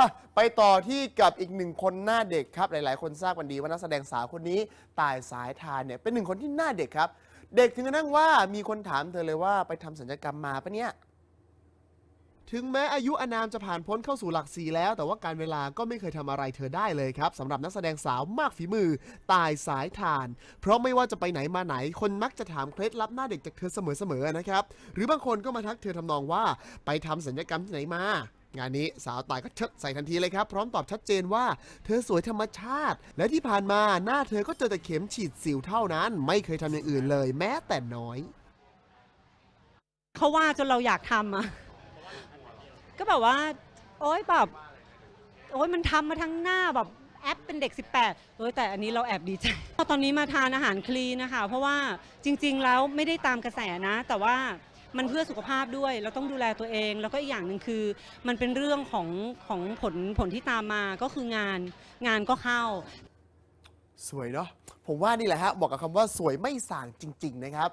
อะไปต่อที่กับอีกหนึ่งคนหน้าเด็กครับ หลาย ๆ คนทราบกันดีว่านักแสดงสาวคนนี้ตายสายทานเนี่ยเป็นหนึ่งคนที่หน้าเด็กครับ เด็กถึงกระทั่งว่ามีคนถามเธอเลยว่าไปทำศัลยกรรมมาปะเนี่ย ถึงแม้อายุอานามจะผ่านพ้นเข้าสู่หลักสี่แล้ว แต่ว่าการเวลาก็ไม่เคยทำอะไรเธอได้เลยครับสำหรับนักแสดงสาวมากฝีมือ ตายสายทาน เพราะไม่ว่าจะไปไหนมาไหน คนมักจะถามเคล็ดลับหน้าเด็กจากเธอเสมอๆนะครับ หรือบางคนก็มาทักเธอทำนองว่าไปทำศัลยกรรมที่ไหนมา งานนี้สาวตายก็เชิดใส่ทันทีเลยครับ พร้อมตอบชัดเจนว่า เธอสวยธรรมชาติ และที่ผ่านมาหน้าเธอก็เจอแต่เข็มฉีดสิวเท่านั้น ไม่เคยทำอย่างอื่นเลยแม้แต่น้อย เขาว่าจนเราอยากทำอะ ก็แบบว่า โอ๊ยแบบโอ๊ยมันทำมาทั้งหน้าแบบแอปเป็นเด็ก 18 เออแต่อันนี้เราแอบดีใจตอนนี้มาทานอาหารคลีนนะคะ เพราะว่าจริง ๆ แล้วไม่ได้ตามกระแสนะ แต่ว่า มันเพื่อสุขภาพด้วย เราต้องดูแลตัวเอง แล้วก็อีกอย่างหนึ่งคือ มันเป็นเรื่องของของผลผลที่ตามมาก็คืองานงานก็เข้า สวยเนาะผมว่านี่แหละฮะบอกกับคำว่าสวยไม่ส่างจริง ๆ นะครับ